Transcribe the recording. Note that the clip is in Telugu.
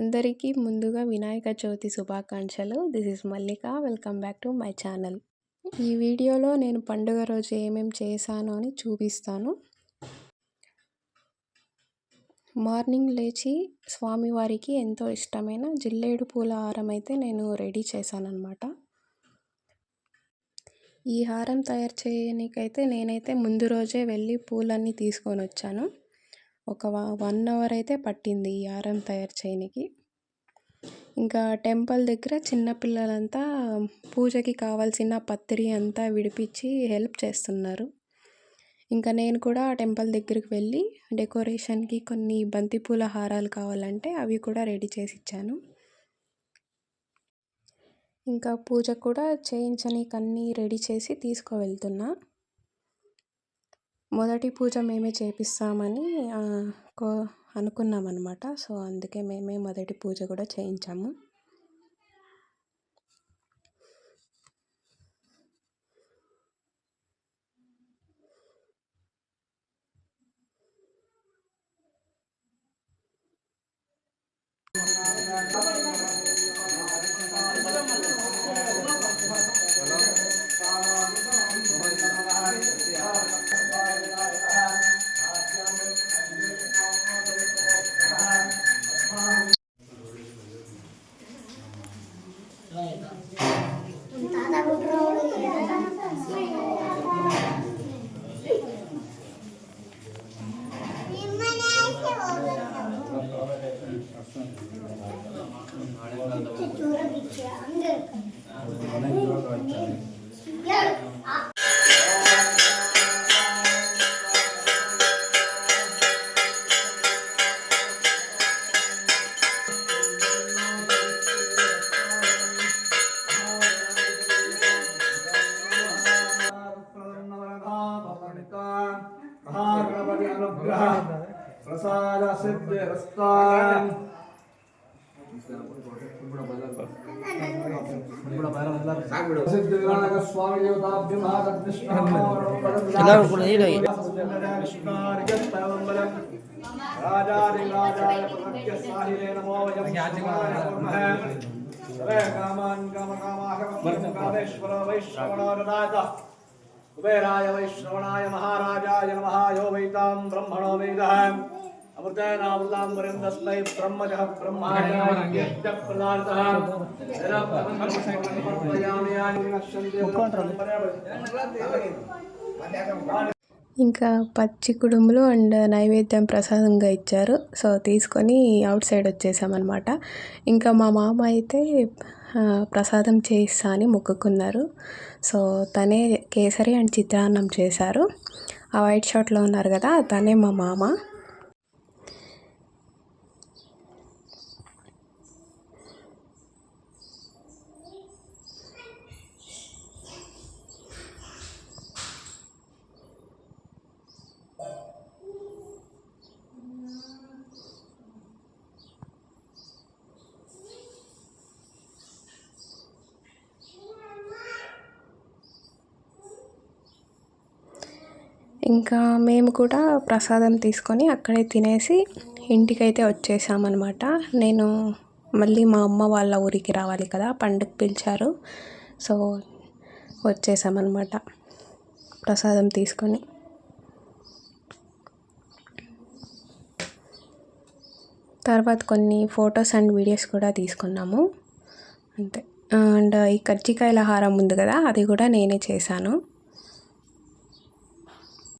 అందరికీ ముందుగా వినాయక చవితి శుభాకాంక్షలు. This is Mallika. Welcome back to my channel. ఈ వీడియోలో నేను పండుగ రోజు ఏమేం చేశాను అని చూపిస్తాను. మార్నింగ్ లేచి స్వామివారికి ఎంతో ఇష్టమైన జిల్లేడు పూల హారం అయితే నేను రెడీ చేశానన్నమాట. ఈ హారం తయారు చేయడానికైతే నేనైతే ముందు రోజే వెళ్ళి పూలన్నీ తీసుకొని వచ్చాను. ఒక వన్ అవర్ అయితే పట్టింది ఈ హారం తయారు చేయడానికి ఇంకా టెంపుల్ దగ్గర చిన్నపిల్లలంతా పూజకి కావాల్సిన పత్రి అంతా విడిపించి హెల్ప్ చేస్తున్నారు. ఇంకా నేను కూడా ఆ టెంపుల్ దగ్గరికి వెళ్ళి డెకరేషన్కి కొన్ని బంతిపూల హారాలు కావాలంటే అవి కూడా రెడీ చేసి ఇచ్చాను. ఇంకా పూజ కూడా చేయించనీకి అన్నీ రెడీ చేసి తీసుకువెళ్తున్నా. మొదటి పూజ మేమే చేపిస్తామని కో అనుకున్నామన్నమాట. సో అందుకే మేమే మొదటి పూజ కూడా చేయించాము. दादा ప్రసాద సిద్ధిరస్తాన్ సిద్ధివినాయక స్వామి రాజాదిరాజాయ ప్రపద్య సాహిలే నమో వయం సర్వే కామాన్ కామకామాహ కామేశ్వర వైశ్రవణో తస్మై బ్రహ్మజః బ్రహ్మాయ ప్రదానతః ఇంకా పచ్చి కుడుములు అండ్ నైవేద్యం ప్రసాదంగా ఇచ్చారు. సో తీసుకొని అవుట్ సైడ్ వచ్చేసామన్నమాట. ఇంకా మా మామ అయితే ప్రసాదం చేయిస్తా అని మొక్కుకున్నారు. సో తనే కేసరి అండ్ చిత్రాన్నం చేశారు. ఆ వైట్ షర్ట్లో ఉన్నారు కదా తనే మా మామ. ఇంకా మేము కూడా ప్రసాదం తీసుకొని అక్కడే తినేసి ఇంటికైతే వచ్చేసామన్నమాట. నేను మళ్ళీ మా అమ్మ వాళ్ళ ఊరికి రావాలి కదా పండుగ పిలిచారు. సో వచ్చేసామన్నమాట ప్రసాదం తీసుకొని. తర్వాత కొన్ని ఫొటోస్ అండ్ వీడియోస్ కూడా తీసుకున్నాము. అంతే. అండ్ ఈ కజ్జికాయల హారం ఉంది కదా అది కూడా నేనే చేశాను.